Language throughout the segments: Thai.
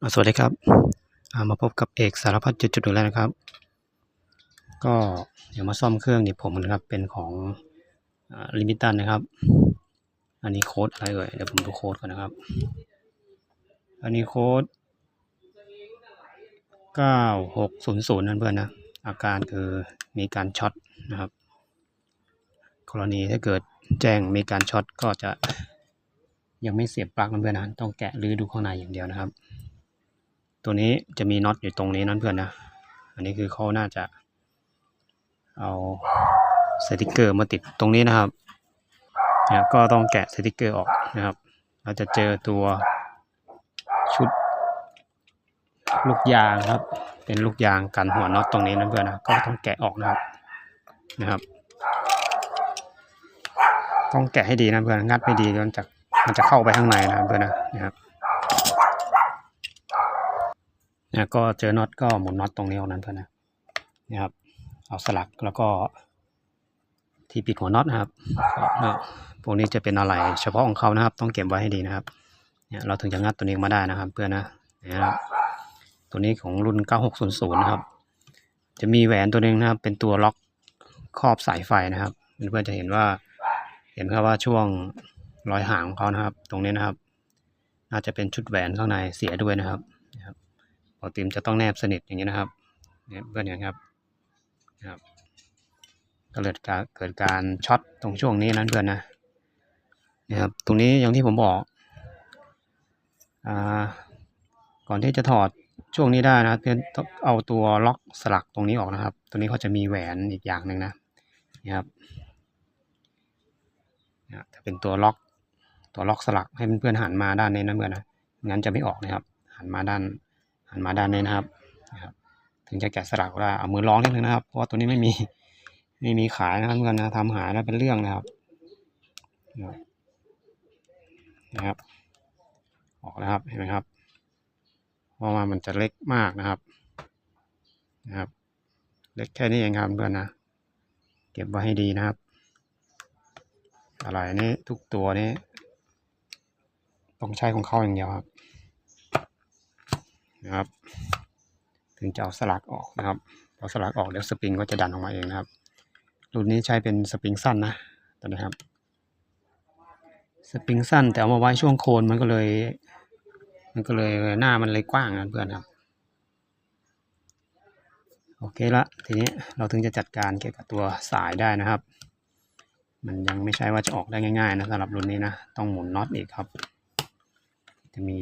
สวัสดีครับมาพบกับเอกสารพัดจุดจุดแล้วนะครับ ก็เดี๋ยวมาซ่อมเครื่องนี่ผมนะครับเป็นของลิมิตันนะครับ อันนี้โค้ดอะไรเอ่ยเดี๋ยวผมดูโค้ดก่อนนะครับ อันนี้โค้ดเก้าหกศูนย์ศูนย์นั่นเพื่อนนะอาการคือมีการช็อตนะครับ กรณีถ้าเกิดแจ้งมีการช็อตก็จะยังไม่เสียบปลั๊กนะเพื่อนนะต้องแกะรือดูข้างในอย่างเดียวนะครับ ตัวนี้จะมีน็อตอยู่ตรงนี้นั่นเพื่อนนะ อันนี้คือเขาน่าจะ เอาสติกเกอร์มาติดตรงนี้นะครับเนี่ยก็ต้องแกะสติกเกอร์ออกนะครับ เราจะเจอตัวชุดลูกยางครับ เป็นลูกยางกันหัวน็อตตรงนี้นะเพื่อนนะ ก็ต้องแกะออกนะครับ นะครับ ต้องแกะให้ดีนะเพื่อน งัดไม่ดีมันจะมันจะเข้าไปข้างในนะเพื่อนนะ นะครับ นะก็เจอน็อตก็หมุนน็อตตรงนี้ออกนั้นเพื่อนนะนะครับ เอาสลักแล้วก็ ที่ปิดหัวน็อตนะครับพวกนี้จะเป็นอะไรเฉพาะของเขานะครับ ต้องเก็บไว้ให้ดีนะครับเนี่ยเราถึงจะงัดตัวนี้มาได้นะครับ เพื่อนนะนะครับตัวนี้ของรุ่น 9600 นะครับ จะมีแหวนตัวหนึงนะครับ เป็นตัวล็อกครอบสายไฟนะครับเพื่อนๆจะเห็นว่า เห็นครับว่าช่วงรอยห่างของเขานะครับ ตรงนี้นะครับ น่าจะเป็นชุดแหวนข้างในเสียด้วยนะครับ ปกติมจะต้องแนบสนิทอย่างนี้นะครับเนี่ยเพื่อนอย่างนี้ครับนะครับก็เกิดการเกิดการช็อตตรงช่วงนี้นั้นเพื่อนนะนะครับตรงนี้อย่างที่ผมบอกอ่าก่อนที่จะถอดช่วงนี้ได้นะเพื่อนต้องเอาตัวล็อกสลักตรงนี้ออกนะครับ ตัวนี้เขาจะมีแหวนอีกอย่างหนึ่งนะนะครับนะถ้าเป็นตัวล็อกตัวล็อกสลักให้เพื่อนๆหันมาด้านนี้นะเพื่อนนะงั้นจะไม่ออกนะครับ หันมาด้าน หันมาด้านนี้นะครับนะครับ ถึงจะแกะสลักได้เอามือร้องนิดนึงนะครับ เพราะว่าตัวนี้ไม่มีไม่มีขายนะครับเพื่อนนะทำหายแล้วเป็นเรื่องนะครับนะครับ ออกแล้วครับเห็นไหมครับเพราะว่ามันจะเล็กมากนะครับนะครับ เล็กแค่นี้เองครับเพื่อนนะเก็บไว้ให้ดีนะครับ อะไรนี้ทุกตัวนี้ต้องใช้ของเขาอย่างเดียวครับ นะครับ ถึงจะเอาสลักออกนะครับพอสลักออกเดี๋ยวสปริงก็จะดันออกมาเองนะครับ รุ่นนี้ใช้เป็นสปริงสั้นนะตัวนี้ครับ สปริงสั้นแต่เอามาไว้ช่วงโคนมันก็เลย มันก็เลยหน้ามันเลยกว้างนะเพื่อนครับโอเคละทีนี้เราถึงจะจัดการเกี่ยวกับตัวสายได้นะครับ มันยังไม่ใช่ว่าจะออกได้ง่ายๆนะสำหรับรุ่นนี้นะ ต้องหมุนน็อตอีกครับ จะมี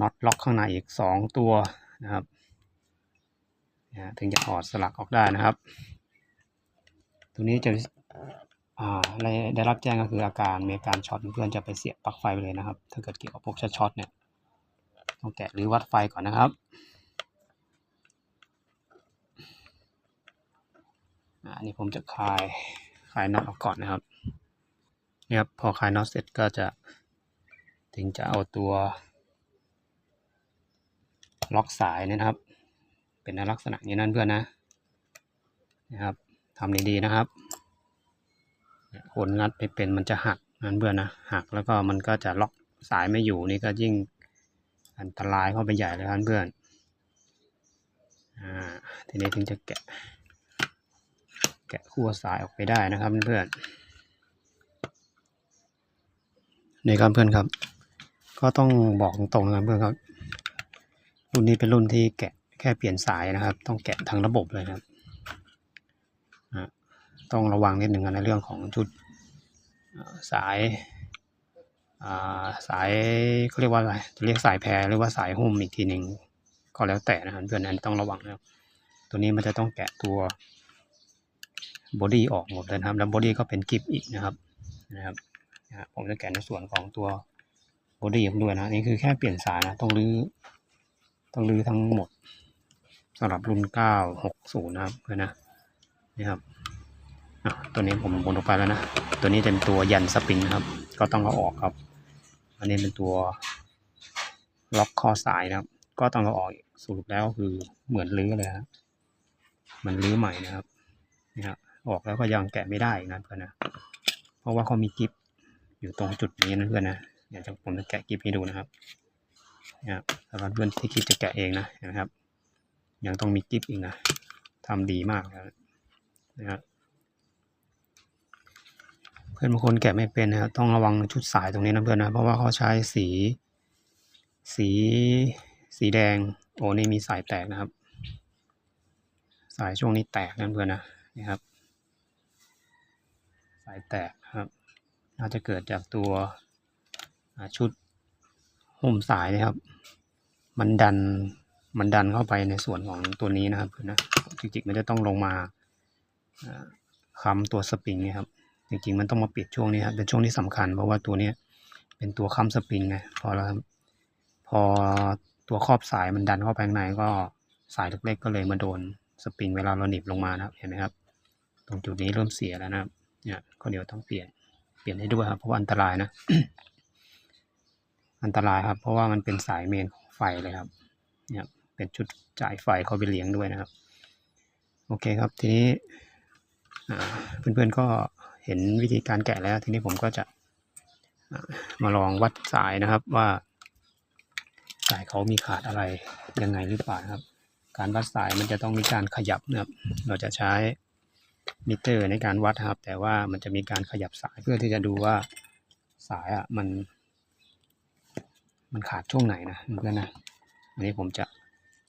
น็อตล็อกข้างในอีกสองตัวนะครับถึงจะถอดสลักออกได้นะครับตัวนี้จะอ่าได้ได้รับแจ้งก็คืออาการมีอาการช็อตเพื่อนจะไปเสียบปลั๊กไฟไปเลยนะครับ ถ้าเกิดเกี่ยวกับพวกช็อตเนี่ยต้องแกะหรือวัดไฟก่อนนะครับอันนี้ผมจะคลายคลายน็อตออกก่อนนะครับนี่ครับพอคลายน็อตเสร็จก็จะถึงจะเอาตัว ล็อกสายนะครับ เป็นในลักษณะนี้นั่นเพื่อนนะนะครับทำดีๆนะครับคนงัดไปเป็นมันจะหักนั่นเพื่อนนะหักแล้วก็มันก็จะล็อกสายไม่อยู่นี่ก็ยิ่งอันตรายเข้าไปใหญ่เลยครับเพื่อนอ่าทีนี้ถึงจะแกะ แกะขั้วสายออกไปได้นะครับเพื่อนในครับเพื่อนครับ ก็ต้องบอกตรงๆนะเพื่อนครับ รุ่นนี้เป็นรุ่นที่แกะแค่เปลี่ยนสายนะครับ ต้องแกะทั้งระบบเลยครับต้องระวังนิดหนึ่งในเรื่องของชุดสายสายเขาเรียกว่าอะไรจะเรียกสายแพรหรือว่าสายหุ้มอีกทีหนึ่งก็แล้วแต่นะครับเพื่อนนั้นต้องระวังนะครับ ตัวนี้มันจะต้องแกะตัวบอดี้ออกหมดเลยนะครับแล้วบอดี้ก็เป็นกิฟอีกนะครับนะครับผมจะแกะในส่วนของตัวบอดี้ด้วยนะนี่คือแค่เปลี่ยนสายนะต้องรื้อ ต้องรื้อทั้งหมดสำหรับรุ่น 960 นะครับเพื่อนนะนี่ครับตัวนี้ผมบนออกไปแล้วนะ ตัวนี้เป็นตัวยันสปริงนะครับ ก็ต้องเอาออกครับ อันนี้เป็นตัวล็อกข้อสายนะครับ ก็ต้องเอาออกสรุปแล้วคือเหมือนรื้อเลยครับมันรื้อใหม่นะครับนี่ครับออกแล้วก็ยังแกะไม่ได้นะเพื่อนนะ เพราะว่าเขามีกิฟอยู่ตรงจุดนี้นะเพื่อนนะเดี๋ยวผมจะแกะกิฟให้ดูนะครับ นะครับสำหรับเพื่อนที่คิดจะแกะเองนะนะครับ ยังต้องมีกิฟอีกนะทำดีมากนะครับเพื่อนบางคนแกะไม่เป็นนะครับต้องระวังชุดสายตรงนี้นะเพื่อนนะเพราะว่าเขาใช้สี สีสีแดงโอ้นี่มีสายแตกนะครับ สายช่วงนี้แตกนะเพื่อนนะนี่ครับ สายแตกครับ น่าจะเกิดจากตัวชุด หุ้มสายนะครับ มันดันมันดันเข้าไปในส่วนของตัวนี้นะครับเพื่อนนะจริงๆมันจะต้องลงมาอ่าค้ำตัวสปริงเนี่ยครับ จริงๆมันต้องมาปิดช่วงนี้ครับเป็นช่วงที่สำคัญ เพราะว่าตัวเนี้ยเป็นตัวค้ำสปริงไงพอแล้วครับพอตัวครอบสายมันดันเข้าไปข้างในก็สายเล็กๆก็เลยมาโดนสปริงเวลาเราหนีบลงมานะครับเห็นไหมครับ ตรงจุดนี้เริ่มเสียแล้วนะครับเนี่ยก็เดี๋ยวต้องเปลี่ยนเปลี่ยนให้ด้วยครับเพราะว่าอันตรายนะ อันตรายครับ เพราะว่ามันเป็นสายเมนของไฟเลยครับเนี่ยเป็นชุดจ่ายไฟเข้าไปเลี้ยงด้วยนะครับ โอเคครับทีนี้เพื่อนๆก็เห็นวิธีการแกะแล้ว ทีนี้ผมก็จะมาลองวัดสายนะครับว่าสายเขามีขาดอะไรยังไงหรือเปล่าครับ การวัดสายมันจะต้องมีการขยับนะครับ เราจะใช้มิเตอร์ในการวัดครับ แต่ว่ามันจะมีการขยับสายเพื่อที่จะดูว่าสายอะมัน มันขาดช่วงไหนนะเพื่อนนะอันนี้ผมจะ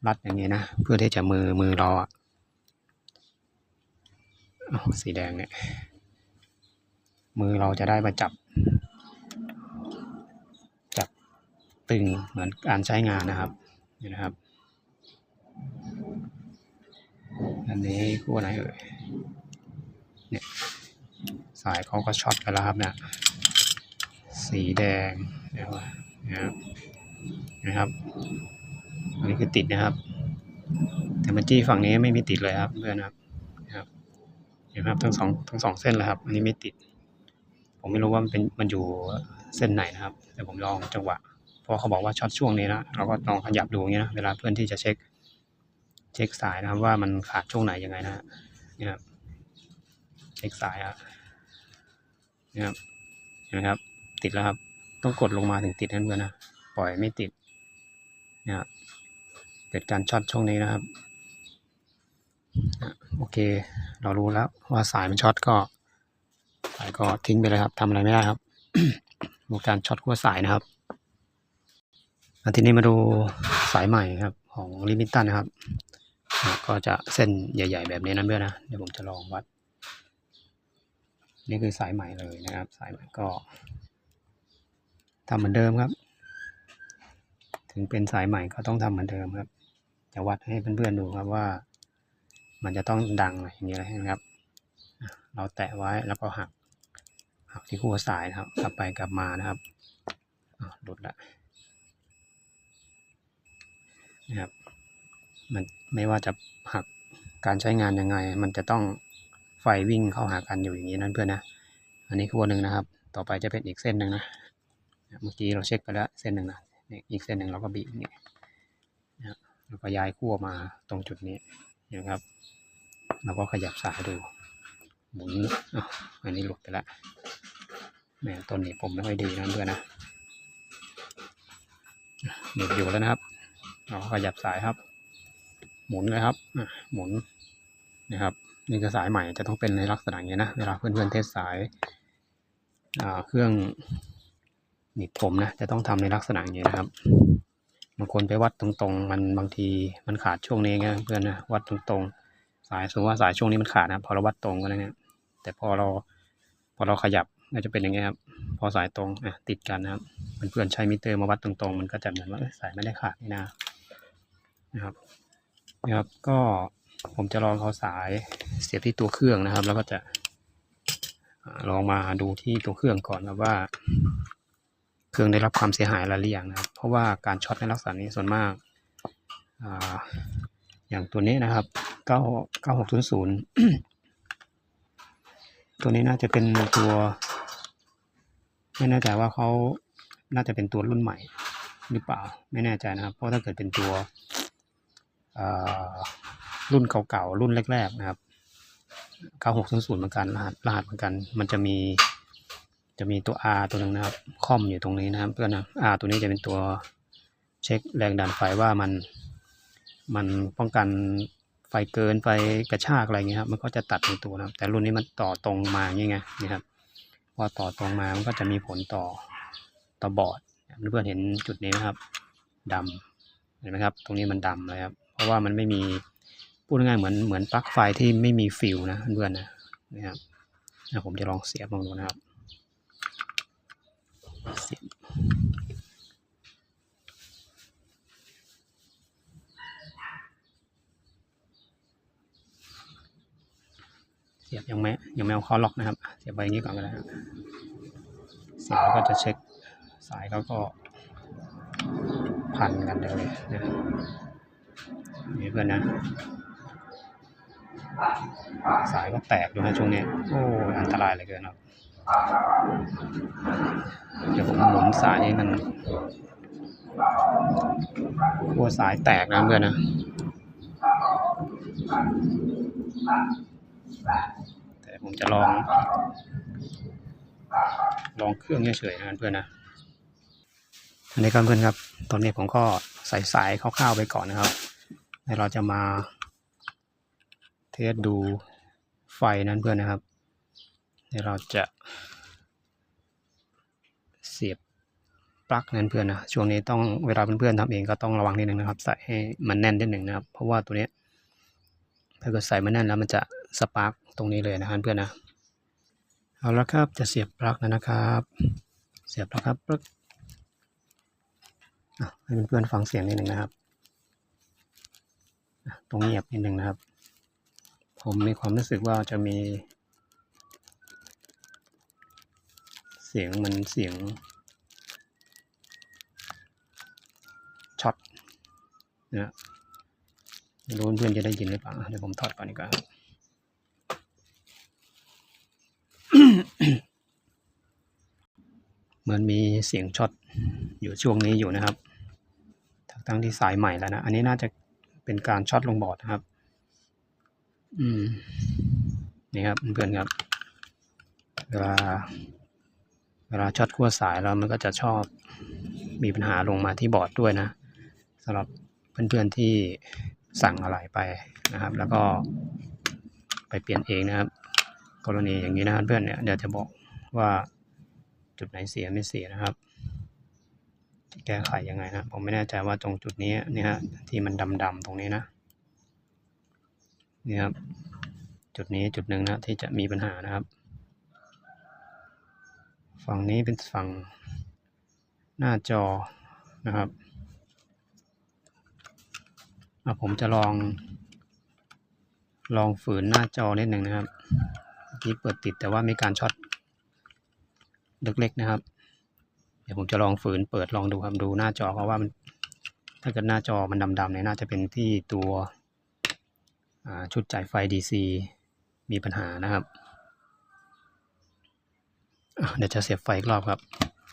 รัดอย่างนี้นะ เพื่อที่จะมือมือราอะสีแดงเนี่ย มือเราจะได้มาจับ จับตึงเหมือนการใช้งานนะครับนี่นะครับ อันนี้คู่ไหนเอ่ยเนี่ยสายเขาก็ช็อตกันแล้วครับเนี่ยสีแดงนะครับ นะครับนะครับอันนี้คือติดนะครับ แต่มันจี้ฝั่งนี้ไม่มีติดเลยครับเพื่อนครับนะครับเห็นไหมครับทั้งสองทั้งสองเส้นเลยครับ อันนี้ไม่ติด ผมไม่รู้ว่ามันเป็นมันอยู่เส้นไหนนะครับ แต่ผมลองจังหวะเพราะเขาบอกว่าช็อตช่วงนี้นะเราก็ลองขยับดูอย่างเงี้ยนะเวลาเพื่อนที่จะเช็ค เช็คสายนะครับ ว่ามันขาดช่วงไหนยังไงนะเนี่ยครับเช็คสายครับนี่ครับเห็นไหมครับ ติดแล้วครับ ต้องกดลงมาถึงติดนั่นเพื่อนนะ ปล่อยไม่ติดนี่ยครับเกิดการช็อตช่วงนี้นะครับอะโอเค เรารู้แล้วว่าสายมันช็อตก็สายก็ทิ้งไปเลยครับทำอะไรไม่ได้ครับดูการช็อตขั้วสายนะครับอันทีนี้มาดูสายใหม่ครับ ของลิมิตันนะครับอะก็จะเส้นใหญ่ ๆ แบบนี้นะเพื่อนนะ เดี๋ยวผมจะลองวัด นี่คือสายใหม่เลยนะครับ สายใหม่ก็ ทำเหมือนเดิมครับ ถึงเป็นสายใหม่ก็ต้องทำเหมือนเดิมครับ จะวัดให้เพื่อนๆดูครับว่า มันจะต้องดังอย่างนี้เลยนะครับ เราแตะไว้แล้วก็หัก หักที่ขั้วสายนะครับกลับไปกลับมานะครับหลุดละนะครับ มันไม่ว่าจะหักการใช้งานยังไง มันจะต้องไฟวิ่งเข้าหากันอยู่อย่างนี้นั่นเพื่อนนะ อันนี้ขั้วหนึ่งนะครับ ต่อไปจะเป็นอีกเส้นหนึ่งนะ เมื่อกี้เราเช็คไปแล้วเส้นหนึ่งนะนี่อีกเส้นหนึ่งเราก็บีบอย่างนี้นะครับแล้วก็ย้ายขั้วมาตรงจุดนี้นะครับเราก็ขยับสายดูหมุนอันนี้หลุดไปล้วแหมต้นนี้ผมไม่ค่อยดีนะเพื่อนนะหลุดอยู่แล้วนะครับ เราก็ขยับสายครับ หมุนเลยครับหมุนนะครับนี่คือสายใหม่จะต้องเป็นในลักษณะนี้นะ เวลาเพื่อนๆเทสสายเครื่อง นีบผมนะจะต้องทำในลักษณะอย่างนี้นะครับบางคนไปวัดตรงๆ มันบางทีมันขาดช่วงนี้ไงเพื่อนนะวัดตรงๆ สายสมมติว่าสายช่วงนี้มันขาดนะพอเราวัดตรงก็แล้วเนี่ย แต่พอเราพอเราขยับก็จะเป็นอย่างเงี้ยครับพอสายตรงอะติดกันนะครับเพื่อนๆใช้มิเตอร์มาวัดตรงๆ มันก็จะเหมือนว่าสายไม่ได้ขาดนี่นะนะครับนะครับก็ผมจะลองเอาสายเสียบที่ตัวเครื่องนะครับ แล้วก็จะลองมาดูที่ตัวเครื่องก่อนครับว่า เครื่องได้รับความเสียหายอะไรหรือยังนะครับ เพราะว่าการช็อตในลักษณะนี้ส่วนมากอย่างตัวนี้นะครับเก้าเก้าหกศูนย์ศูนย์ตัวนี้น่าจะเป็นตัว ไม่แน่ใจว่าเขาน่าจะเป็นตัวรุ่นใหม่หรือเปล่า ไม่แน่ใจนะครับ เพราะถ้าเกิดเป็นตัวรุ่นเก่าๆ รุ่นแรกๆ นะครับเก้าหกศูนย์ศูนย์เหมือนกัน รหัสรหัสเหมือนกัน มันจะมี จะมีตัว R ตัวหนึ่งนะครับคอมอยู่ตรงนี้นะครับเพื่อนะ R ตัวนี้จะเป็นตัวเช็คแรงดันไฟว่ามัน มันป้องกันไฟเกินไฟกระชากอะไรเงี้ยครับมันก็จะตัดเป็นตัวนะครับ แต่รุ่นนี้มันต่อตรงมาอย่างเงี้ยนี่ครับพอต่อตรงมามันก็จะมีผลต่อต่อบอร์ดเพื่อนเห็นจุดนี้นะครับดำเห็นไหมครับ ตรงนี้มันดำเลยครับ เพราะว่ามันไม่มีพูดง่ายๆเหมือนเหมือนปลั๊กไฟที่ไม่มีฟิวนะเพื่อนๆนะนะครับผมจะลองเสียบลองดูนะครับ สียบเสียบยังไม่ยังไม่เอาข้าล็อกนะครับ เสียบไปอย่างนี้ก่อนก็ได้ครับเสียบแล้วก็จะเช็คสายเขาก็พันกันเลยนะนี่เพื่อนนะสายก็แตกดูนะช่วงนี้ โอ้ อันตรายเหลยเกินครับ เดี๋ยวผมหมุนสายให้มันกลัวสายแตกนะเพื่อนนะแต่ผมจะลอง ลองเครื่องเฉยๆนะเพื่อนนะอันนี้ครับเพื่อนครับ ตอนนี้ผมก็ใส่สายคร่าวๆไปก่อนนะครับแล้วเราจะมาเทสดูไฟนั้นเพื่อนนะครับ ดี๋ยวเราจะ เสียบปลั๊กนั้นเพื่อนนะช่วงนี้ต้องเวลาเพื่อนๆทำเองก็ต้องระวังนิดนึงนะครับ ใส่ให้มันแน่นนิดหนึ่งนะครับ เพราะว่าตัวนี้ถ้าเกิดใส่มันแน่นแล้วมันจะสปาร์กตรงนี้เลยนะครับเพื่อนนะเอาละครับจะเสียบปลั๊กแล้วนะครับ เสียบแล้วครับปลั๊กให้เพื่อนๆฟังเสียงนิดหนึ่งนะครับตรงเงียบนิดหนึ่งนะครับ ผมมีความรู้สึกว่าจะมี เสียงมันเสียงช็อตนะไม่รู้เพื่อนจะได้ยินหรือเปล่าเดี๋ยวผมถอดก่อนดีกว่าครับเหมือนมีเสียงช็อตอยู่ช่วงนี้อยู่นะครับทั้งที่สายใหม่แล้วนะ อันนี้น่าจะเป็นการช็อตลงบอร์ดนะครับ อืม นี่ครับเพื่อนครับเวลา เวลาช็อตขั้วสายแล้วมันก็จะชอบมีปัญหาลงมาที่บอร์ดด้วยนะสำหรับเพื่อนๆที่สั่งอะไรไปนะครับ แล้วก็ไปเปลี่ยนเองนะครับ กรณีอย่างนี้นะครับเพื่อนเนี่ยเดี๋ยวจะบอกว่าจุดไหนเสียไม่เสียนะครับแก้ไขยังไงนะผมไม่แน่ใจว่าตรงจุดนี้เนี่ยฮะที่มันดำๆตรงนี้นะนี่ครับจุดนี้จุดหนึ่งนะที่จะมีปัญหานะครับ ฝั่งนี้เป็นฝั่งหน้าจอนะครับอะผมจะลอง ลองฝืนหน้าจอนิดหนึ่งนะครับเมื่อกี้เปิดติดแต่ว่ามีการช็อตเล็กๆนะครับ เดี๋ยวผมจะลองฝืนเปิดลองดูครับดูหน้าจอเพราะว่ามันถ้าเกิดหน้าจอมันดำๆเนี่ยน่าจะเป็นที่ตัวชุดจ่ายไฟ DC มีปัญหานะครับ เดี๋ยวจะเสียบไฟอีกรอบครับ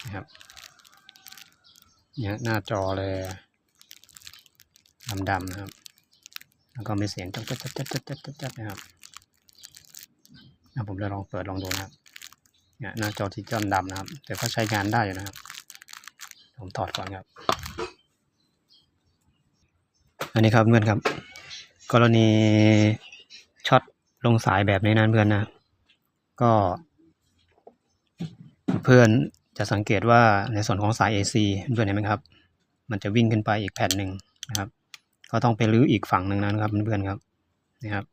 นะครับเนี่ยหน้าจอเลยดำๆนะครับ แล้วก็มีเสียงจัดจัดจัดจัดจัดจัดจัดนะครับอะผมจะลองเปิดลองดูนะครับ เนี่ยหน้าจอที่จำดำนะครับ แต่ก็ใช้งานได้อยู่นะครับ ผมถอดก่อนครับ อันนี้ครับเพื่อนครับ กรณีช็อตลงสายแบบนี้นะเพื่อนนะ ก็ เพื่อนจะสังเกตว่าในส่วนของสาย AC เพื่อนเห็นไหมครับ มันจะวิ่งขึ้นไปอีกแผ่นหนึ่งนะครับ ก็ต้องไปรื้ออีกฝั่งหนึ่งนะครับเพื่อนๆครับนะครับ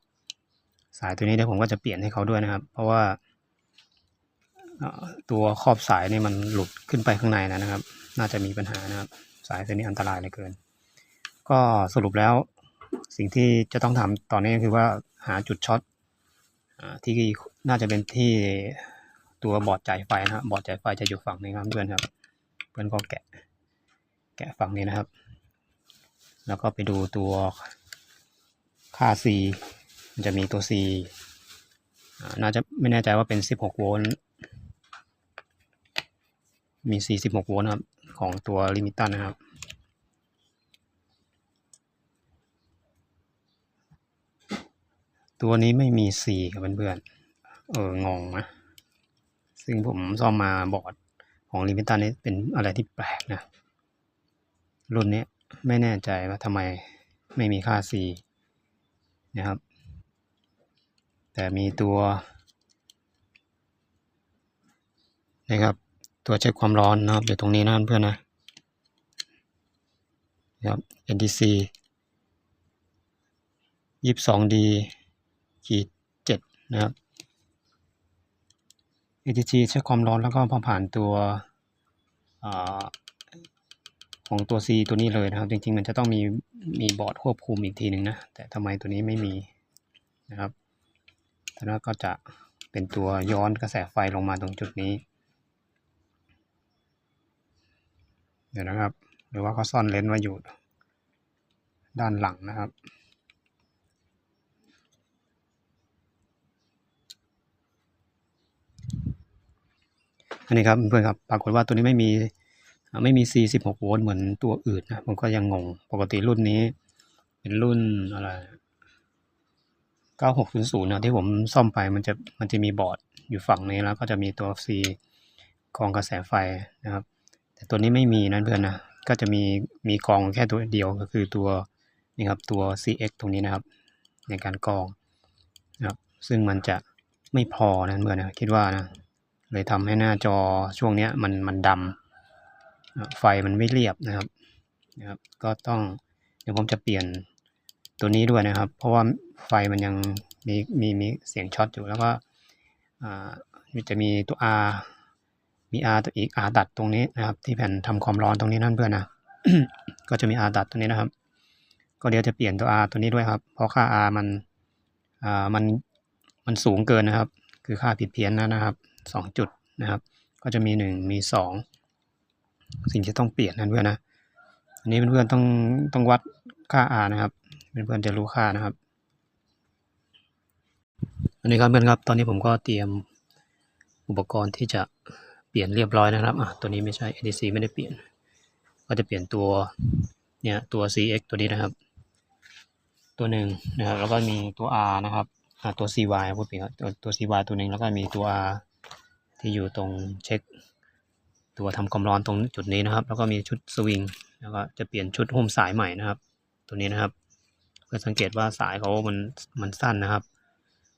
สายตัวนี้เดี๋ยวผมก็จะเปลี่ยนให้เขาด้วยนะครับ เพราะว่าตัวขอบสายนี่มันหลุดขึ้นไปข้างในนะครับ น่าจะมีปัญหานะครับ สายตัวนี้อันตรายเหลือเกิน ก็สรุปแล้วสิ่งที่จะต้องทำตอนนี้ก็คือว่าหาจุดช็อตที่น่าจะเป็นที่ ตัวบอร์ดจ่ายไฟนะครับบอร์ดจ่ายไฟจะอยู่ฝั่งนี้ครับเพื่อนครับ เพื่อนก็แกะ แกะฝั่งนี้นะครับ แล้วก็ไปดูตัวค่า C มันจะมีตัว C อ่น่าจะไม่แน่ใจว่าเป็น 16 โวลต์ มี C 16โวลต์นะครับ ของตัวลิมิตันนะครับ ตัวนี้ไม่มี C ครับเพื่อนๆ เออ งงนะ ซึ่งผมซ่อมมาบอร์ดของลิมิตันนี้เป็นอะไรที่แปลกนะ รุ่นนี้ไม่แน่ใจว่าทำไมไม่มีค่า C นะครับ แต่มีตัวนะครับ ตัวเช็คความร้อนนะครับอยู่ตรงนี้นะเพื่อนนะนะครับ NTC ยี่สิบสองดีขีดเจ็ดนะครับ ATG เช็คความร้อนแล้วก็พอผ่านตัวอของตัว C ตัวนี้เลยนะครับ จริงๆ มันจะต้องมีมีบอร์ดควบคุมอีกทีหนึ่งนะ แต่ทำไมตัวนี้ไม่มีนะครับแล้วก็จะเป็นตัวย้อนกระแสไฟลงมาตรงจุดนี้ เดี๋ยวนะครับ หรือว่าเขาซ่อนเลนส์ไว้อยู่ด้านหลังนะครับ อันนี้ครับเพื่อนครับปรากฏว่าตัวนี้ไม่มีไม่มี C 16โวลต์เหมือนตัวอื่นนะผมก็ยังงงปกติรุ่นนี้ เป็นรุ่นอะไร 9600นะที่ผมซ่อมไปมันจะมันจะมีบอร์ดอยู่ฝั่งนี้แล้วก็จะมีตัว C กองกระแสไฟนะครับ แต่ตัวนี้ไม่มีนะเพื่อนนะก็จะมีมีกองแค่ตัวเดียวก็คือตัวนี่ครับตัว CX ตรงนี้นะครับ ในการกองนะครับซึ่งมันจะไม่พอนะเพื่อนนะคิดว่านะ เลยทำให้หน้าจอช่วงนี้มันมันดำไฟมันไม่เรียบนะครับนะครับ ก็ต้องเดี๋ยวผมจะเปลี่ยนตัวนี้ด้วยนะครับ เพราะว่าไฟมันยังมีมีมีเสียงช็อตอยู่แล้วก็อ่าจะมีตัว R มี R ตัวอีก R ดัดตรงนี้นะครับ ที่แผ่นทำความร้อนตรงนี้นั่นเพื่อนนะก็จะมี R ดัดตรงนี้นะครับ ก็เดี๋ยวจะเปลี่ยนตัว R ตัวนี้ด้วยครับ เพราะค่า R มันอ่ามันมันสูงเกินนะครับ คือค่าผิดเพี้ยนนะนะครับ สองจุดนะครับ ก็จะมีหนึ่งมีสองสิ่งที่ต้องเปลี่ยนนะเพื่อนนะอันนี้เพื่อนๆต้องต้องวัดค่า R นะครับเพื่อนๆจะรู้ค่านะครับ อันนี้ครับเพื่อนครับ ตอนนี้ผมก็เตรียมอุปกรณ์ที่จะเปลี่ยนเรียบร้อยนะครับอะตัวนี้ไม่ใช่ ADC ไม่ได้เปลี่ยน ก็จะเปลี่ยนตัวเนี่ยตัว CX ตัวนี้นะครับ ตัวหนึ่งนะครับ แล้วก็มีตัว R นะครับอ่าตัว CY พูดผิดครับตัวตัว CY ตัวหนึ่งแล้วก็มีตัว R ที่อยู่ตรงเช็ค ตัวทำความร้อนตรงจุดนี้นะครับ แล้วก็มีชุดสวิงแล้วก็จะเปลี่ยนชุดหุ้มสายใหม่นะครับ ตัวนี้นะครับ เพื่อสังเกตว่าสายเขามันมันสั้นนะครับ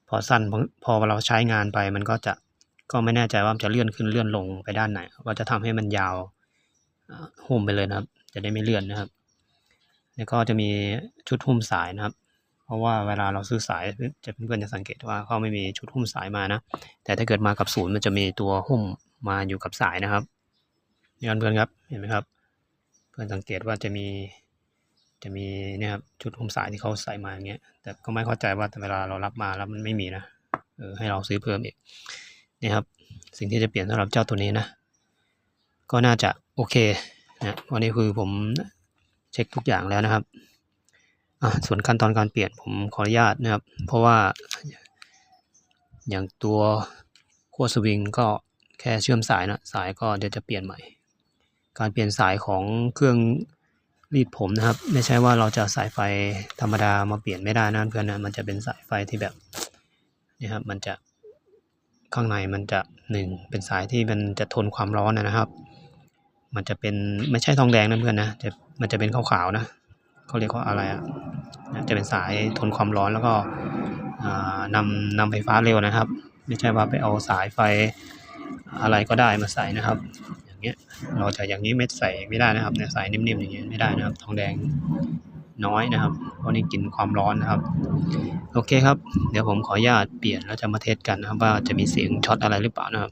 พอสั้นพอพอเราใช้งานไปมันก็จะก็ไม่แน่ใจว่าจะเลื่อนขึ้นเลื่อนลงไปด้านไหนว่าจะทำให้มันยาวหุ้มไปเลยนะครับ จะได้ไม่เลื่อนนะครับ แล้วก็จะมีชุดหุ้มสายนะครับ ราะว่าเวลาเราซื้อสายจะเพื่อนๆจะสังเกตว่าเขาไม่มีชุดหุ้มสายมานะ แต่ถ้าเกิดมากับศูนย์มันจะมีตัวหุ้มมาอยู่กับสายนะครับนี่กับเพื่อนครับเห็นไหมครับ เพื่อนสังเกตว่าจะมีจะมีเนี่ยครับชุดหุ้มสายที่เขาใส่มาอย่างเงี้ยแต่ก็ไม่เข้าใจว่าเวลาเรารับมาแล้วมันไม่มีนะเออให้เราซื้อเพิ่มอีกนี่ครับ สิ่งที่จะเปลี่ยนสำหรับเจ้าตัวนี้นะ ก็น่าจะโอเคนะวันนี้คือผมเช็คทุกอย่างแล้วนะครับ ส่วนขั้นตอนการเปลี่ยนผมขออนุญาตนะครับ เพราะว่าอย่างตัวขั้วสวิงก็แค่เชื่อมสายนะ สายก็เดี๋ยวจะเปลี่ยนใหม่ การเปลี่ยนสายของเครื่องรีดผมนะครับ ไม่ใช่ว่าเราจะสายไฟธรรมดามาเปลี่ยนไม่ได้นะเพื่อนนะมันจะเป็นสายไฟที่แบบนี่ครับมันจะข้างในมันจะหนึ่งเป็นสายที่มันจะทนความร้อนนะครับ มันจะเป็นไม่ใช่ทองแดงนะเพื่อนนะจะมันจะเป็นขาวๆนะ เขาเรียกว่าอะไรอะนะจะเป็นสายทนความร้อนแล้วก็อ่านำนำไฟฟ้าเร็วนะครับ ไม่ใช่ว่าไปเอาสายไฟอะไรก็ได้มาใส่นะครับ อย่างเงี้ยเราจะอย่างนี้ไม่ใส่ไม่ได้นะครับเนี่ยสายนิ่มๆอย่างเงี้ยไม่ได้นะครับ ทองแดงน้อยนะครับ เพราะนี่กินความร้อนนะครับ โอเคครับ เดี๋ยวผมขออนุญาตเปลี่ยนแล้วจะมาเทสกันนะครับ ว่าจะมีเสียงช็อตอะไรหรือเปล่านะครับ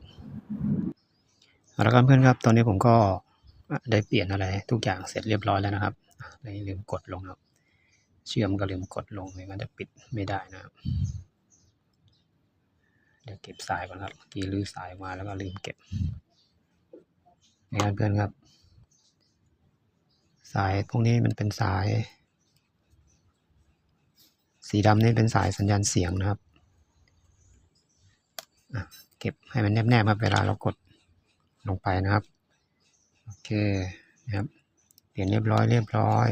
เอาละครับเพื่อนครับ ตอนนี้ผมก็ได้เปลี่ยนอะไรทุกอย่างเสร็จเรียบร้อยแล้วนะครับ ได้ลืมกดลงครับ เชื่อมก็ลืมกดลงไม่งั้นจะปิดไม่ได้นะครับเดี๋ยวเก็บสายก่อนครับเมื่อกี้ลื้อสายมาแล้วก็ลืมเก็บนะครับเพื่อนครับ สายพวกนี้มันเป็นสาย สีดำนี่เป็นสายสัญญาณเสียงนะครับเก็บให้มันแนบๆครับเวลาเรากดลงไปนะครับ โอเคนะครับ เปลี่ยนเรียบร้อยเรียบร้อย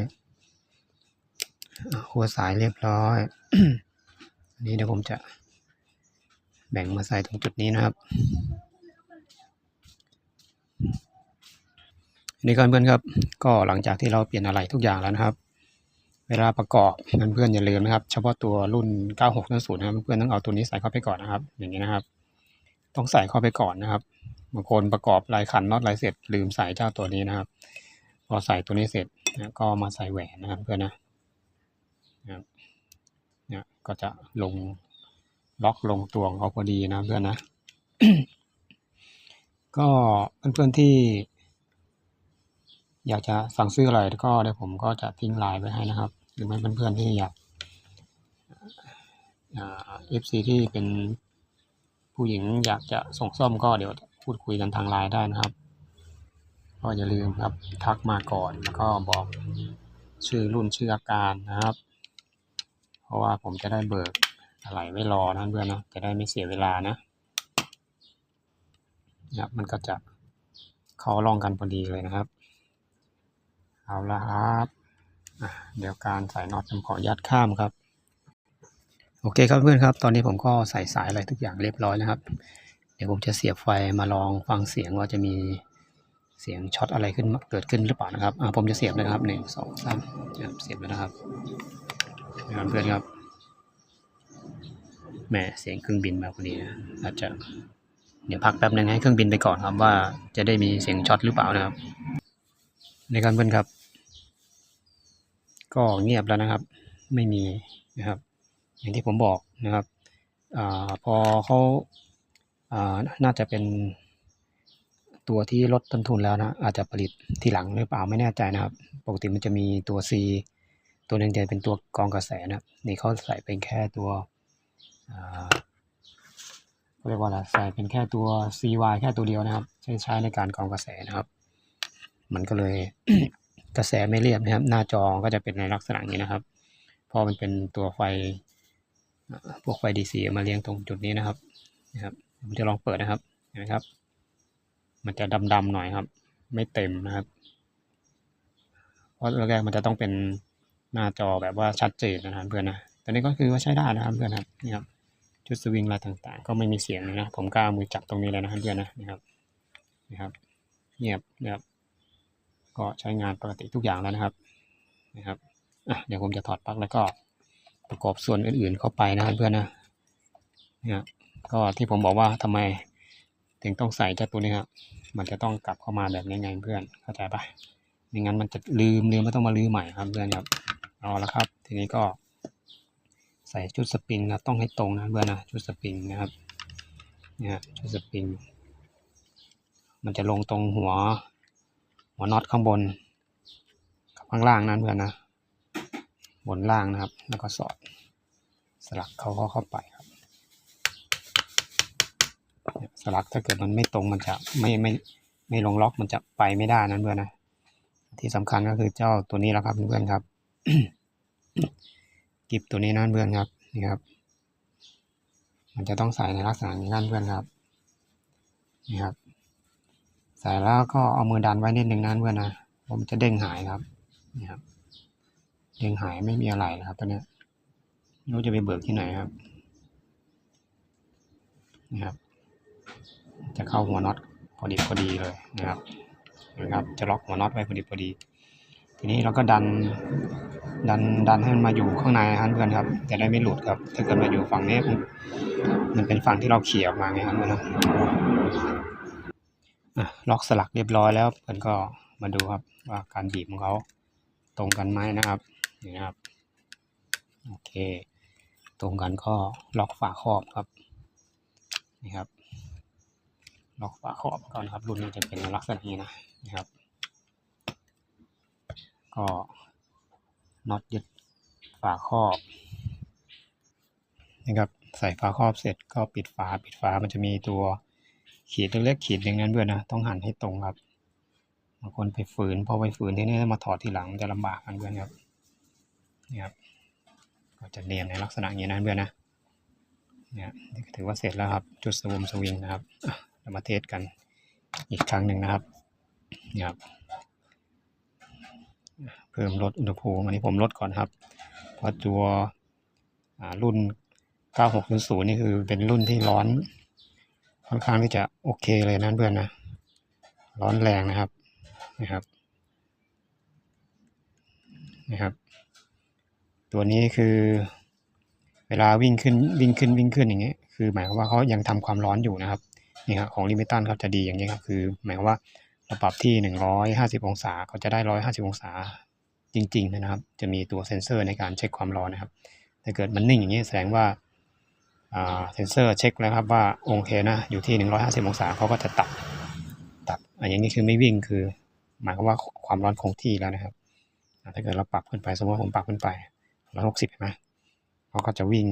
หัวสายเรียบร้อยอันนี้เดี๋ยวผมจะแบ่งมาใส่ตรงจุดนี้นะครับนี่ก็เพื่อนครับ ก็หลังจากที่เราเปลี่ยนอะไรทุกอย่างแล้วนะครับ เวลาประกอบเพื่อนๆอย่าลืมนะครับ เฉพาะตัวรุ่น 9610นะครับเพื่อนต้องเอาตัวนี้ใส่เข้าไปก่อนนะครับ อย่างนี้นะครับ ต้องใส่เข้าไปก่อนนะครับบางคนประกอบลายขันน็อตลายเสร็จลืมใส่เจ้าตัวนี้นะครับ พอใส่ตัวนี้เสร็จนะก็มาใส่แหวนนะครับเพื่อนนะนะนี่ยก็จะลงล็อกลงตัวของเขาพอดีนะเพื่อนนะ ก็เพื่อนๆที่ อยากจะสั่งซื้ออะไรก็เดี๋ยวผมก็จะทิ้งไลน์ไว้ให้นะครับ หรือไม่เพื่อนๆที่อยากเอฟซีที่เป็นผู้หญิงอยากจะส่งซ่อมก็เดี๋ยวพูดคุยกันทางไลน์ได้นะครับ ก็อย่าลืมครับทักมาก่อนแล้วก็บอกชื่อรุ่นชื่ออาการนะครับ เพราะว่าผมจะได้เบิกอะไรไว้รอนะเพื่อนนะจะได้ไม่เสียเวลานะนะครับมันก็จะเข้าร่องกันพอดีเลยนะครับ เอาละครับเดี๋ยวการใส่น็อตผมขอยัดข้ามครับ โอเคครับเพื่อนครับ ตอนนี้ผมก็ใส่สายอะไรทุกอย่างเรียบร้อยนะครับ เดี๋ยวผมจะเสียบไฟมาลองฟังเสียงว่าจะมี เสียงช็อตอะไรขึ้นเกิดขึ้นหรือเปล่านะครับอ่าผมจะเสียบเลยครับหนึ่งสองสามเสียบแล้วนะครับนะครับเพื่อนครับแหมเสียงเครื่องบินมาพอดีนะอาจจะเดี๋ยวพักแป๊บนึงให้เครื่องบินไปก่อนครับว่าจะได้มีเสียงช็อตหรือเปล่านะครับ ในการเพื่อนครับ ก็เงียบแล้วนะครับ ไม่มีนะครับ อย่างที่ผมบอกนะครับอาพอเขาอ่าน่าจะเป็น ตัวที่ลดต้นทุนแล้วนะ อาจจะผลิตทีหลังหรือเปล่าไม่แน่ใจนะครับ ปกติมันจะมีตัว C ตัวหนึ่งจะเป็นตัวกองกระแสนะนี่เขาใส่เป็นแค่ตัวอ่าเรียกว่าอะไรใส่เป็นแค่ตัว CY แค่ตัวเดียวนะครับ ใช้ใช้ในการกองกระแสนะครับ มันก็เลยกระแสไม่เรียบนะครับ หน้าจอก็จะเป็นในลักษณะนี้นะครับพราะมันเป็นตัวไฟพวกไฟ DC มาเรียงตรงจุดนี้นะครับนะครับผมจะลองเปิดนะครับเห็นไหมครับ มันจะดำๆหน่อยครับ ไม่เต็มนะครับ เพราะแรกๆมันจะต้องเป็นหน้าจอแบบว่าชัดเจนนะครับเพื่อนนะแตอนนี้ก็คือว่าใช้ได้นะครับเพื่อนครับนี่ครับชุดสวิงอะไรต่างๆ ก็ไม่มีเสียงเลยนะผมกล้ามือจับตรงนี้เลยนะครับเพื่อนนะนี่ครับนี่ครับเงียบนะครับ ก็ใช้งานปกติทุกอย่างแล้วนะครับนะครับอะเดี๋ยวผมจะถอดปลั๊กแล้วก็ประกอบส่วนอื่นๆเข้าไปนะครับเพื่อนนะเนี่ยก็ที่ผมบอกว่าทำไม ถึงต้องใส่เจ้าตัวนี้ครับ มันจะต้องกลับเข้ามาแบบนี้ไงเพื่อน เข้าใจปะไม่งั้นมันจะลืมลืมไม่ต้องมาลืมใหม่ครับเพื่อนครับ เอาละครับ ทีนี้ก็ใส่ชุดสปริงนะต้องให้ตรงนะเพื่อนนะชุดสปริงนะครับเนี่ยชุดสปริง มันจะลงตรงหัว หัวน็อตข้างบนกับข้างล่างนั้นเพื่อนนะบนล่างนะครับ แล้วก็สอดสลักเขาเข้าเข้าไปครับ สลักถ้าเกิดมันไม่ตรงมันจะไม่ไม่ไม่ลงล็อกมันจะไปไม่ได้นั้นเพื่อนนะที่สำคัญก็คือเจ้าตัวนี้แหละครับเพื่อนครับกิบตัวนี้นั่นเพื่อนครับนี่ครับ มันจะต้องใส่ในลักษณะนี้นั่นเพื่อนครับนี่ครับ ใส่แล้วก็เอามือดันไว้นิดนึงนั่นเพื่อนนะผมจะเด้งหายครับนี่ครับ เด้งหายไม่มีอะไรนะครับตัวเนี้ยไม่รู้จะไปเบิกที่ไหนครับนี่ครับ จะเข้าหัวน็อตพอดีพอดีเลยนะครับนะครับ จะล็อกหัวน็อตไว้พอดีพอดี ทีนี้เราก็ดัน ดันดันให้มันมาอยู่ข้างในนะครับเพื่อนครับ จะได้ไม่หลุดครับ ถ้าเกิดมาอยู่ฝั่งนี้มันเป็นฝั่งที่เราเขี่ยออกมาไงครับเพื่อนล็อกสลักเรียบร้อยแล้วเพื่อนก็มาดูครับว่าการบีบของเขาตรงกันไหมนะครับนี่นะครับโอเค ตรงกันก็ล็อกฝาครอบครับนี่ครับ ล็อกฝาครอบก่อนครับ รุ่นนี้จะเป็นลักษณะนี้นะนะครับ ก็น็อตยึดฝาครอบนะครับใส่ฝาครอบเสร็จก็ปิดฝาปิดฝามันจะมีตัวขีดเล็กๆขีดอย่างนั้นด้วยนะ ต้องหันให้ตรงครับบางคนไปฝืนพอไปฝืนที่นี่แล้วมาถอดทีหลังจะลำบากกันเพื่อนครับนี่ครับ ก็จะเรียนในลักษณะอย่างนี้นะเพื่อนนะเนี่ยถือว่าเสร็จแล้วครับ จุดสวมสวิงนะครับ มาเทสกันอีกครั้งหนึ่งนะครับนี่ครับ เพิ่มลดอุณหภูมิอันนี้ผมลดก่อนครับ เพราะตัวอ่ารุ่น 9600 นี่คือเป็นรุ่นที่ร้อน ค่อนข้างที่จะโอเคเลยนะเพื่อนนะ ร้อนแรงนะครับนะครับนะครับ ตัวนี้คือเวลาวิ่งขึ้นวิ่งขึ้นวิ่งขึ้นอย่างเงี้ยคือหมายความว่าเขายังทำความร้อนอยู่นะครับ นี่ครับของลิมิตันครับจะดีอย่างนี้ครับคือหมายความว่าเราปรับที่ 150 องศาเขาจะได้ 150 องศาจริงๆนะครับ จะมีตัวเซ็นเซอร์ในการเช็คความร้อนนะครับถ้าเกิดมันนิ่งอย่างนี้แสดงว่าเซ็นเซอร์เช็คแล้วครับว่าโอเคนะอยู่ที่ 150 องศาเขาก็จะตัดตัดอันอย่างนี้คือไม่วิ่งคือ หมายความว่าความร้อนคงที่แล้วนะครับ ถ้าเกิดเราปรับขึ้นไปสมมติว่าผมปรับขึ้นไป160เห็นไหมเขาก็จะวิ่ง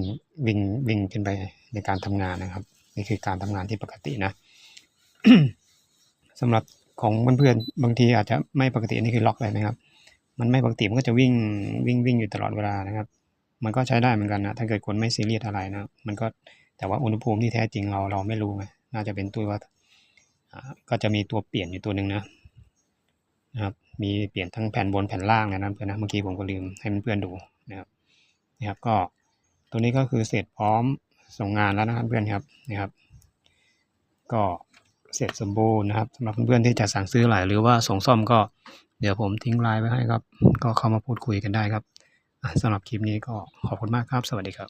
วิ่งวิ่งขึ้นไปในการทำงานนะครับ นี่คือการทำงานที่ปกตินะสำหรับของเพื่อนๆบางทีอาจจะไม่ปกตินนี้คือล็อกเลยนะครับ มันไม่ปกติมันก็จะวิ่งวิ่งวิ่งอยู่ตลอดเวลานะครับ มันก็ใช้ได้เหมือนกันนะถ้าเกิดคนไม่ซีเรียสอะไรนะมันก็แต่ว่าอุณหภูมิที่แท้จริงเราเราไม่รู้ไงน่าจะเป็นตัวว่าก็จะมีตัวเปลี่ยนอยู่ตัวหนึ่งนะนะครับมีเปลี่ยนทั้งแผ่นบนแผ่นล่างเลยนะเพื่อนนะเมื่อกี้ผมก็ลืมให้เพื่อนๆดูนะครับนะครับก็ตัวนี้ก็คือเสร็จพร้อม ส่งงานแล้วนะครับเพื่อนครับนะครับ ก็เสร็จสมบูรณ์นะครับสำหรับเพื่อนๆที่จะสั่งซื้อหลายหรือว่าส่งซ่อมก็เดี๋ยวผมทิ้งไลน์ไว้ให้ครับ ก็เข้ามาพูดคุยกันได้ครับสำหรับคลิปนี้ก็ขอบคุณมากครับ สวัสดีครับ